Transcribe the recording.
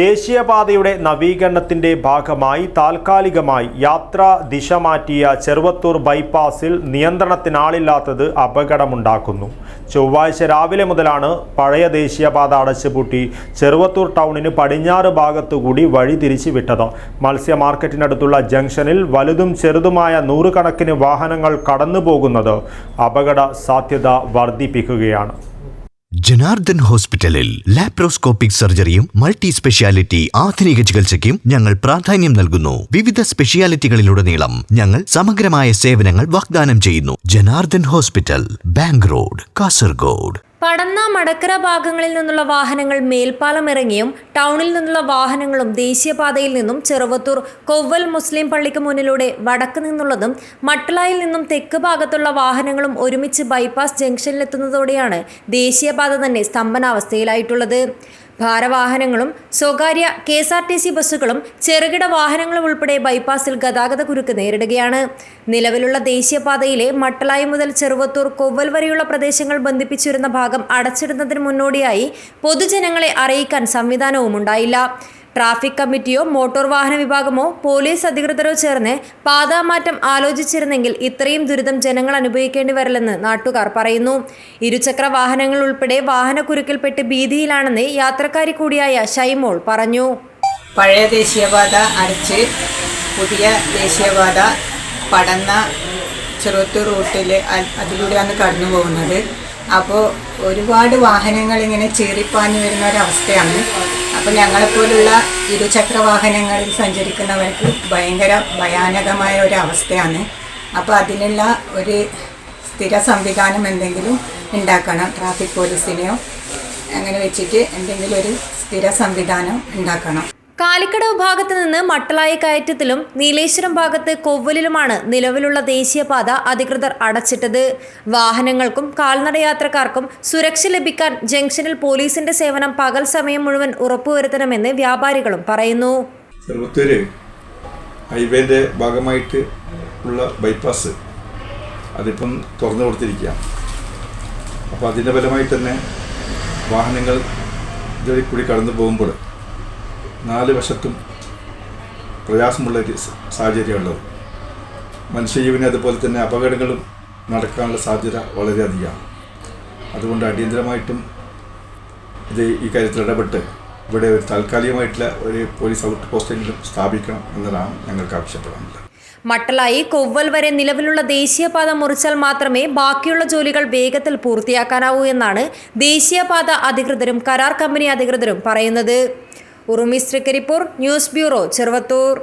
ദേശീയപാതയുടെ നവീകരണത്തിന്റെ ഭാഗമായി താൽക്കാലികമായി യാത്രാ ദിശ മാറ്റിയ ചെറുവത്തൂർ ബൈപ്പാസിൽ നിയന്ത്രണത്തിനാളില്ലാത്തത് അപകടമുണ്ടാക്കുന്നു. ചൊവ്വാഴ്ച രാവിലെ മുതലാണ് പഴയ ദേശീയപാത അടച്ചുപൂട്ടി ചെറുവത്തൂർ ടൗണിന് പടിഞ്ഞാറ് ഭാഗത്തുകൂടി വഴി തിരിച്ചു വിട്ടത് മത്സ്യ മാർക്കറ്റിനടുത്തുള്ള ജംഗ്ഷനിൽ വലുതും ചെറുതുമായ നൂറുകണക്കിന് വാഹനങ്ങൾ കടന്നുപോകുന്നത് അപകട സാധ്യത വർദ്ധിപ്പിക്കുകയാണ്. ജനാർദ്ദൻ ഹോസ്പിറ്റലിൽ ലാപ്രോസ്കോപ്പിക് സർജറിയും മൾട്ടി സ്പെഷ്യാലിറ്റി ആധുനിക ചികിത്സയ്ക്കും ഞങ്ങൾ പ്രാധാന്യം നൽകുന്നു. വിവിധ സ്പെഷ്യാലിറ്റികളിലുടനീളം ഞങ്ങൾ സമഗ്രമായ സേവനങ്ങൾ വാഗ്ദാനം ചെയ്യുന്നു. Janardhan hospital bank road Kasaragod. Padanna Madakkara ഭാഗങ്ങളിൽ നിന്നുള്ള വാഹനങ്ങൾ മേൽപ്പാലം ഇറങ്ങിയും ടൗണിൽ നിന്നുള്ള വാഹനങ്ങളും ദേശീയപാതയിൽ നിന്നും ചെറുവത്തൂർ കൊവ്വൽ മുസ്ലിം പള്ളിക്ക് മുന്നിലൂടെ വടക്ക് നിന്നുള്ളതും മട്ടളായിൽ നിന്നും തെക്ക് ഭാഗത്തുള്ള വാഹനങ്ങളും ഒരുമിച്ച് ബൈപ്പാസ് ജംഗ്ഷനിലെത്തുന്നതോടെയാണ് ദേശീയപാത തന്നെ സ്തംഭനാവസ്ഥയിലായിട്ടുള്ളത്. ഭാരവാഹനങ്ങളും സ്വകാര്യ K S R T C ബസ്സുകളും ചെറുകിട വാഹനങ്ങളും ഉൾപ്പെടെ ബൈപ്പാസിൽ ഗതാഗത കുരുക്ക് നേരിടുകയാണ്. നിലവിലുള്ള ദേശീയപാതയിലെ മട്ടളായി മുതൽ ചെറുവത്തൂർ കൊവ്വൽ വരെയുള്ള പ്രദേശങ്ങൾ ബന്ധിപ്പിച്ചിരുന്ന ഭാഗം അടച്ചിടുന്നതിന് മുന്നോടിയായി പൊതുജനങ്ങളെ അറിയിക്കാൻ സംവിധാനവും ഉണ്ടായില്ല ട്രാഫിക് കമ്മിറ്റിയോ മോട്ടോർ വാഹന വിഭാഗമോ പോലീസ് അധികൃതരോ ചേർന്ന് പാതാമാറ്റം ആലോചിച്ചിരുന്നെങ്കിൽ ഇത്രയും ദുരിതം ജനങ്ങൾ അനുഭവിക്കേണ്ടി വരില്ലെന്ന് നാട്ടുകാർ പറയുന്നു. ഇരുചക്ര വാഹനങ്ങൾ ഉൾപ്പെടെ വാഹനക്കുരുക്കിൽപ്പെട്ട് ഭീതിയിലാണെന്ന് യാത്രക്കാരി കൂടിയായ ഷൈമോൾ പറഞ്ഞു. പഴയ ദേശീയപാത അടച്ച് പുതിയ ദേശീയപാത പടന്ന ചെറുത്തൂർ റൂട്ടിൽ അതിലൂടെയാണ് കടന്നു പോകുന്നത് അപ്പോൾ ഒരുപാട് വാഹനങ്ങൾ ഇങ്ങനെ ചീറിപ്പാഞ്ഞു വരുന്ന ഒരവസ്ഥയാണ് അപ്പോൾ ഞങ്ങളെപ്പോലുള്ള ഇരുചക്ര വാഹനങ്ങളിൽ സഞ്ചരിക്കുന്നവർക്ക് ഭയങ്കര ഭയാനകമായ ഒരു അവസ്ഥയാണ് അപ്പോൾ അതിനുള്ള ഒരു സ്ഥിര സംവിധാനം എന്തെങ്കിലും ഉണ്ടാക്കണം ട്രാഫിക് പോലീസിനെയോ അങ്ങനെ വെച്ചിട്ട് എന്തെങ്കിലും ഒരു സ്ഥിര സംവിധാനം ഉണ്ടാക്കണം. കാലിക്കടവ് ഭാഗത്ത് നിന്ന് മട്ടളായ കയറ്റത്തിലും നീലേശ്വരം ഭാഗത്ത് കൊവ്വലിലുമാണ് നിലവിലുള്ള ദേശീയപാത അധികൃതർ അടച്ചിട്ടത്. വാഹനങ്ങൾക്കും കാൽനടയാത്രക്കാർക്കും സുരക്ഷ ലഭിക്കാൻ ജംഗ്ഷനിൽ പോലീസിന്റെ സേവനം പകൽ സമയം മുഴുവൻ ഉറപ്പുവരുത്തണമെന്ന് വ്യാപാരികളും പറയുന്നു. ചെറുപ്പത്തൂര് ഭാഗമായിട്ട് ഉള്ള ബൈപ്പാസ് അതിപ്പം തുറന്നു കൊടുത്തിരിക്കുക അപ്പോൾ അതിന്റെ ഫലമായി തന്നെ വാഹനങ്ങൾ ഇതിൽ കൂടി കടന്നു പോകുമ്പോൾ നാല് വശത്തും പ്രയാസമുള്ള സാഹചര്യമുള്ളത്. മനുഷ്യജീവന് അതുപോലെ തന്നെ അപകടങ്ങളും നടക്കാനുള്ള സാധ്യത വളരെയധികമാണ് അതുകൊണ്ട് അടിയന്തരമായിട്ടും ഇത് ഈ കാര്യത്തിൽ ഇടപെട്ട് ഇവിടെ ഒരു താൽക്കാലികമായിട്ടുള്ള ഒരു പോലീസ് ഔട്ട് പോസ്റ്റെങ്കിലും സ്ഥാപിക്കണം എന്നതാണ് ഞങ്ങൾക്ക് ആവശ്യപ്പെടാനുള്ളത്. മട്ടലായി കൊവ്വൽ വരെ നിലവിലുള്ള ദേശീയപാത മുറിച്ചാൽ മാത്രമേ ബാക്കിയുള്ള ജോലികൾ വേഗത്തിൽ പൂർത്തിയാക്കാനാവൂ എന്നാണ് ദേശീയപാത അധികൃതരും കരാർ കമ്പനി അധികൃതരും പറയുന്നത്. Urumi Trikaripur news bureau Cheruvathur